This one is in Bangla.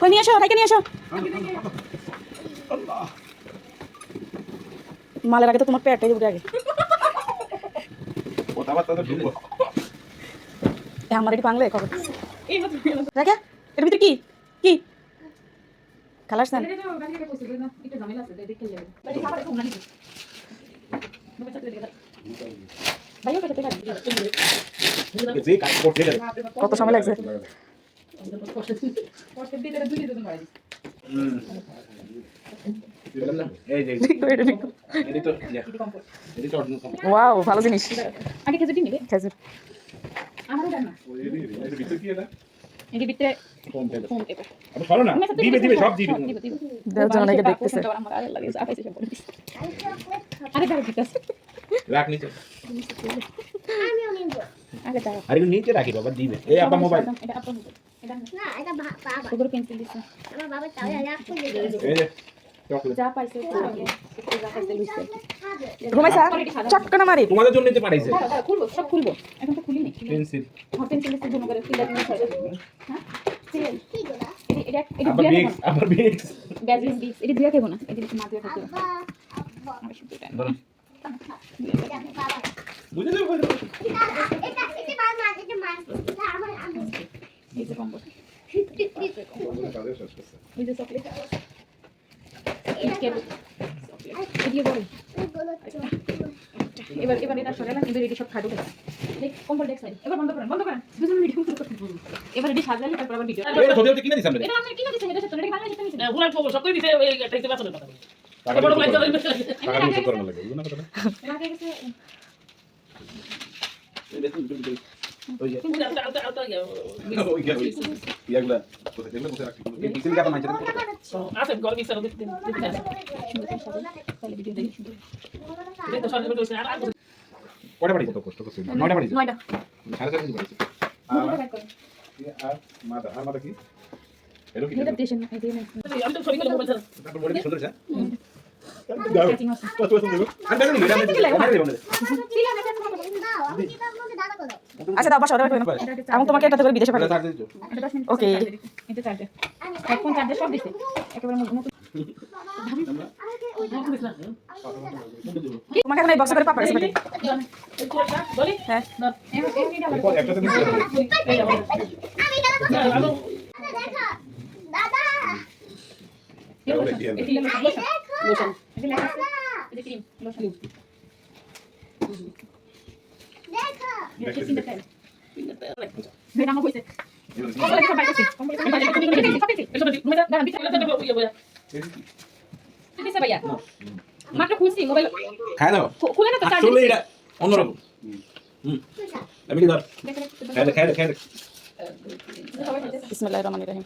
কই নিয়ে আসো রাইকে নিয়ে আসো। মালের আগে তো তোমার পেটটাই উঠে আগে। আমার এটি বাংলা খবর। রাখা? এর ভিতরে কি? কি? করতে গেলে কত সময় লাগছে? ওয়াও ভালো জিনিস। আগে খেজুরটি নিবে? খেজুর। আমারও দেন এর ভিতর কি এটা এটি বিতে কম দেবে ফোন পেপার আপনি করো না দিবে দিবে সব দিবে। দিব দিব দেওয়ার জন্য অনেকে দেখতেছে। আমার আগে লাগে যা সব বলে আরে দাঁড়া দিতেছে রাখ নিচে। আগে দাঁড়া আর নিচে রাখি বাবা দিবে। এই আপনার মোবাইল। এটা আপনার মোবাইল। এটা না এটা বা- বাবা। ওগুলো পেন্সিল দিছে। যে পাইছে আগে যা পাইছে লুইছে ঘুমাইছা? চক্কনা মারি। তোমাদের জন্য নিতে পাঠাইছে। দাঁড়া দাঁড়া খুলবো সব খুলবো। এখন তো খুলিনি পেন্সিল হ্যাঁ পেন্সিল দিছে জন্য করে ফিলার হ্যাঁ সিরিয়াল কি গোলা এটা এটা এটা আবার বিক্স আবার বিক্স ব্যাজিস বিক্স এটা দিয়া খাব না। এটা মা দিয়া খাব আব্বা আব্বা আমি শুধু এটা ধরুন এটা বাবা বুঝে যাবে এটা এটা এটা বাবা মা এটা মা এটা আমার আমি এই যে কম্বো এই যে চকলেট। এবার এবার এটা সরালাম এবার এটি সব খাট কম্বল এবার বন্ধ করেন বন্ধ করেন দুজন ভিডিও এবার এটি সাজালে তারপর আবার ভিডিও এটা কিনে এটা আপনি এটা এটা বাংলা দিতে খবর সব দিছে ওই আসলে কথা টাকা বড় দিয়ে ভাই করো। তো টাকা দিয়ে না লাগে। না আগে গেছে। যে যে কাটা দেখি এটা বাড়ি কত কষ্ট করছে নয়টা বাড়ি নয়টা সাড়ে চারটা বাড়ি আর মাদা আর মাদা কি এলো কি এটা দেশের এই দিয়ে আমি তো ছবি গুলো ছাড়া তারপর বলে কি সুন্দর ম্যাচিং আছে কত সুন্দর আর দেখুন এটা আমি দেবো না ঠিক আছে এটা দাও আমি কি দাও আচ্ছা দাও বাসা অর্ডার করে আমি তোমাকে এটা করে বিদেশে পাঠাবো। দিছো এটা 10 মিনিট চার্জার আমি চার্জার সব দিছে। একেবারে তোমাকে এখন এই বক্স করে বলি? হ্যাঁ। একটা দাদা মাত্র খুলছি মোবাইল খুলে না তো আসলে এটা অন্যরকম হুম আমি কি ধর খাই দে খাই দে খাই দে বিসমিল্লাহির রহমানির রহিম